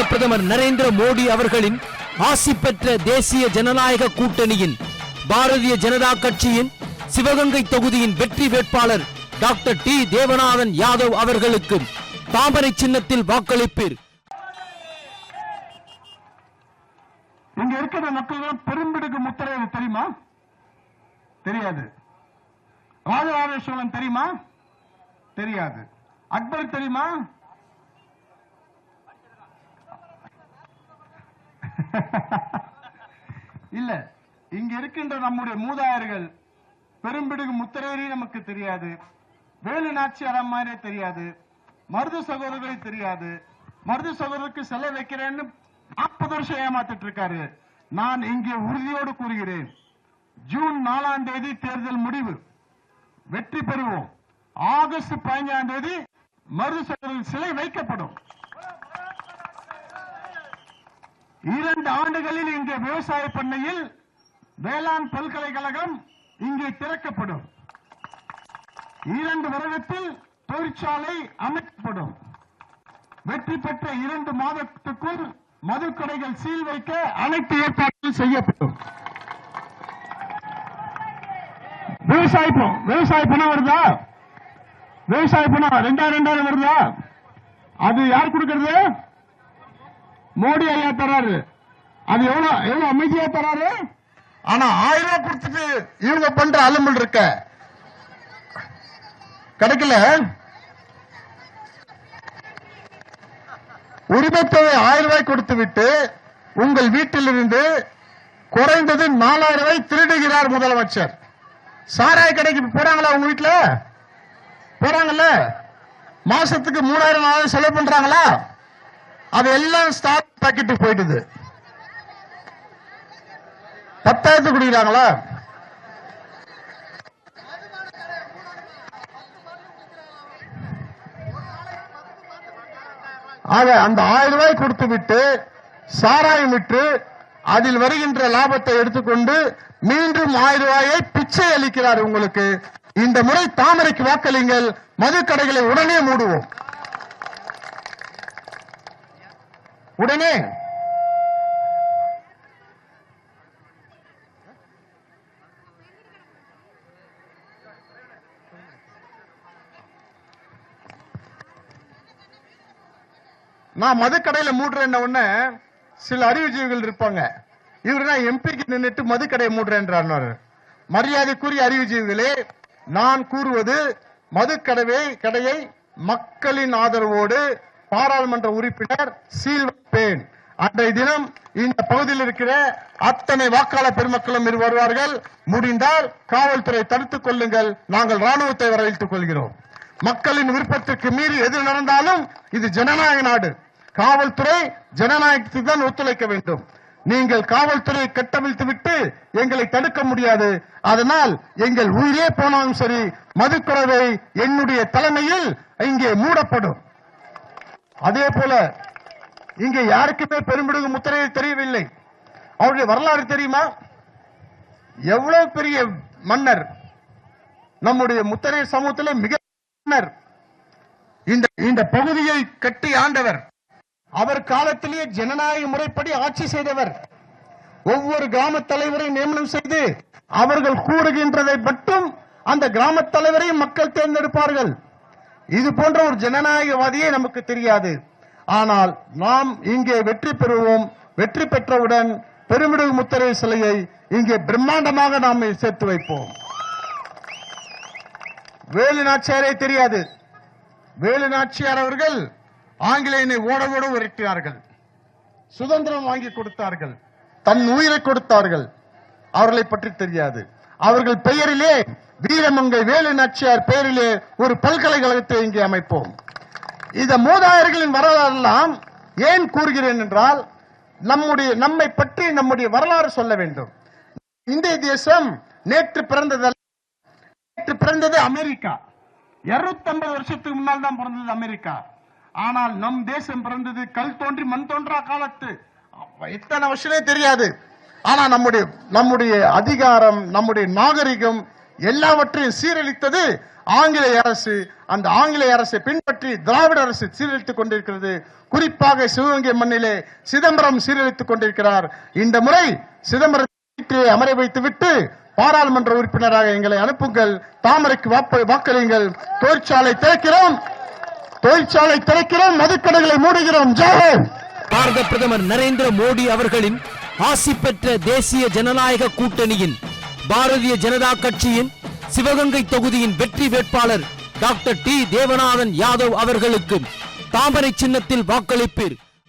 பாரத பிரதமர் நரேந்திர மோடி அவர்களின் ஆசி பெற்ற தேசிய ஜனநாயக கூட்டணியின் பாரதிய ஜனதா கட்சியின் சிவகங்கை தொகுதியின் வெற்றி வேட்பாளர் டாக்டர் டி. தேவநாதன் யாதவ் அவர்களுக்கு தாமரை சின்னத்தில் வாக்களிப்பீர். இங்க இருக்கிற மக்கள் தான் பெரும்பிடுக்கு முத்திரையை தெரியுமா? தெரியாது. ராஜராஜேஸ்வரன் தெரியுமா? தெரியாது. அக்பர் தெரியுமா? இல்ல இங்க இருக்கின்ற நம்முடைய மூதாயர்கள் பெரும்பிடுகு முத்தரையரே நமக்கு தெரியாது. வேலு நாச்சியார் அம்மாரே தெரியாது. மருது சகோதரர்களே தெரியாது. மருது சகோதரருக்கு செல்ல வைக்கிறேன்னு நாற்பது வருஷம் ஏமாத்திட்டு இருக்காரு. நான் இங்கே உறுதியோடு கூறுகிறேன். ஜூன் நாலாம் தேதி தேர்தல் முடிவு. வெற்றி பெறுவோம். ஆகஸ்ட் பதினஞ்சாம் தேதி மருது சகோதரர் சிலை வைக்கப்படும். இரண்டு ஆண்டுகளில் இங்கே விவசாய பண்ணையில் வேளாண் பல்கலைக்கழகம் இங்கே திறக்கப்படும். இரண்டு வருடத்தில் தொழிற்சாலை அமைக்கப்படும். வெற்றி பெற்ற இரண்டு மாதத்துக்குள் மதுக்கடைகள் சீல் வைக்க அனைத்து ஏற்பாடுகள் செய்யப்படும். விவசாயம் விவசாய பணம் வருதா? விவசாய பணம் ரெண்டாயிரம் ரெண்டாயிரம் வருதா? அது யார் கொடுக்கறது? மோடி ஐயா தராரு அது எவ்வளவு எவ்வளவு அமைதியா தராரு ஆனா ஆயிரம் ரூபாய் கொடுத்துட்டு இவங்க பண்ற அலம்பல் இருக்க. கிடைக்கல. உரிமைத்தொகை ஆயிரம் ரூபாய் கொடுத்து விட்டு உங்கள் வீட்டிலிருந்து குறைந்தது நாலாயிரம் ரூபாய் திருடுகிறார் முதலமைச்சர். சாராய கடைக்கு போறாங்களா உங்க வீட்டுல? போறாங்கல்ல? மாசத்துக்கு மூணாயிரம் செலவு பண்றாங்களா? அது எல்லாம் ஸ்டாக் பாக்கெட்டுக்கு போயிட்டுது. பத்தாயிரத்து குடிக்கிறாங்களா? ஆக அந்த ஆயிரம் ரூபாய் கொடுத்து விட்டு சாராயம் விட்டு அதில் வருகின்ற லாபத்தை எடுத்துக்கொண்டு மீண்டும் ஆயிரம் ரூபாயை பிச்சை அளிக்கிறார் உங்களுக்கு. இந்த முறை தாமரைக்கு வாக்களிங்கள். மதுக்கடைகளை உடனே மூடுவோம். உடனே. நான் மதுக்கடையில மூடுறேன்ன உடனே சில அறிவுஜீவிகள் இருப்பாங்க. இவரு நான் எம்பிக்கு நின்னுட்டு மதுக்கடையை மூடுறேன்றார் மரியாதைக்குரிய அறிவுஜீவிகளே நான் கூறுவது மதுக்கடவை கடையை மக்களின் ஆதரவோடு பாராளுமன்ற உறுப்பினர் சீல் கொள்கிறேன் அன்றைய தினம் இந்த பகுதியில் இருக்கிற அத்தனை வாக்காளர் பெருமக்களும் இரு வருவார்கள். முடிந்தால் காவல்துறை தடுத்துக் கொள்ளுங்கள். நாங்கள் ராணுவத்தை வரவேற்றுக் கொள்கிறோம். மக்களின் விருப்பத்திற்கு மீறி எது நடந்தாலும் இது ஜனநாயக நாடு. காவல்துறை ஜனநாயகத்துக்கு தான் ஒத்துழைக்க வேண்டும். நீங்கள் காவல்துறையை கட்டவிழ்த்து விட்டு எங்களை தடுக்க முடியாது. அதனால் எங்கள் உயிரே போனாலும் சரி மதுக்குறவை என்னுடைய தலைமையில் இங்கே மூடப்படும். அதே போல இங்கே யாருக்குமே பெரும்பிடுகு முத்திரையை தெரியவில்லை. அவருடைய வரலாறு தெரியுமா? எவ்வளவு பெரிய மன்னர். நம்முடைய முத்திரை சமூகத்திலே மிக மன்னர். இந்த இந்த பகுதியை கட்டி ஆண்டவர். அவர் காலத்திலேயே ஜனநாயக முறைப்படி ஆட்சி செய்தவர். ஒவ்வொரு கிராம தலைவரை நியமனம் செய்து அவர்கள் கூறுகின்றதை மட்டும் அந்த கிராம தலைவரையும் மக்கள் தேர்ந்தெடுப்பார்கள். இது போன்ற ஒரு ஜனநாயகவாதியே நமக்கு தெரியாது. ஆனால் நாம் இங்கே வெற்றி பெறுவோம் வெற்றி பெற்றவுடன் பெருமிடுகு முத்திரை சிலையை இங்கே பிரம்மாண்டமாக நாம் சேர்த்து வைப்போம். வேலு நாச்சியாரே தெரியாது. வேலு நாச்சியார் அவர்கள் ஆங்கிலேயனை ஓட ஓட விரட்டினார்கள். சுதந்திரம் வாங்கி கொடுத்தார்கள். தன் உயிரை கொடுத்தார்கள். அவர்களை பற்றி தெரியாது. அவர்கள் பெயரிலே வீரமங்கை வேலு நாச்சியார் பெயரிலே ஒரு பல்கலைக்கழகத்தை இங்கே அமைப்போம். இந்த மூதாயர்களின் வரலாறெல்லாம் ஏன் கூறுகிறேன் என்றால் நம்முடைய நம்மை பற்றி நம்முடைய வரலாறு சொல்ல வேண்டும். இந்திய தேசம் நேற்று பிறந்தது நேற்று பிறந்தது அமெரிக்கா. 250 வருஷத்துக்கு முன்னால் தான் பிறந்தது அமெரிக்கா. ஆனால் நம் தேசம் பிறந்தது கல் தோன்றி மண் தோன்றா காலத்து. எத்தனை வருஷமே தெரியாது. ஆனா நம்முடைய நம்முடைய அதிகாரம் நம்முடைய நாகரிகம் எல்லாவற்றையும் சீரழித்தது ஆங்கிலேய அரசு. அந்த ஆங்கிலேய அரசை பின்பற்றி திராவிட அரசு சீரழித்துக் கொண்டிருக்கிறது. குறிப்பாக சிவகங்கை மண்ணிலே சிதம்பரம் சீரழித்துக் கொண்டிருக்கிறார். இந்த முறை சிதம்பரத்தை அமர வைத்து விட்டு பாராளுமன்ற உறுப்பினராக எங்களை அனுப்புங்கள். தாமரைக்கு வாக்களியுங்கள். தொழிற்சாலை திறக்கிறோம். தொழிற்சாலை திறக்கிறோம். மதுக்கடைகளை மூடுகிறோம். பாரத பிரதமர் நரேந்திர மோடி அவர்களின் ஆசி பெற்ற தேசிய ஜனநாயக கூட்டணியின் பாரதிய ஜனதா கட்சியின் சிவகங்கை தொகுதியின் வெற்றி வேட்பாளர் டாக்டர் டி தேவநாதன் யாதவ் அவர்களுக்கு தாமரை சின்னத்தில் வாக்களிப்பீர்.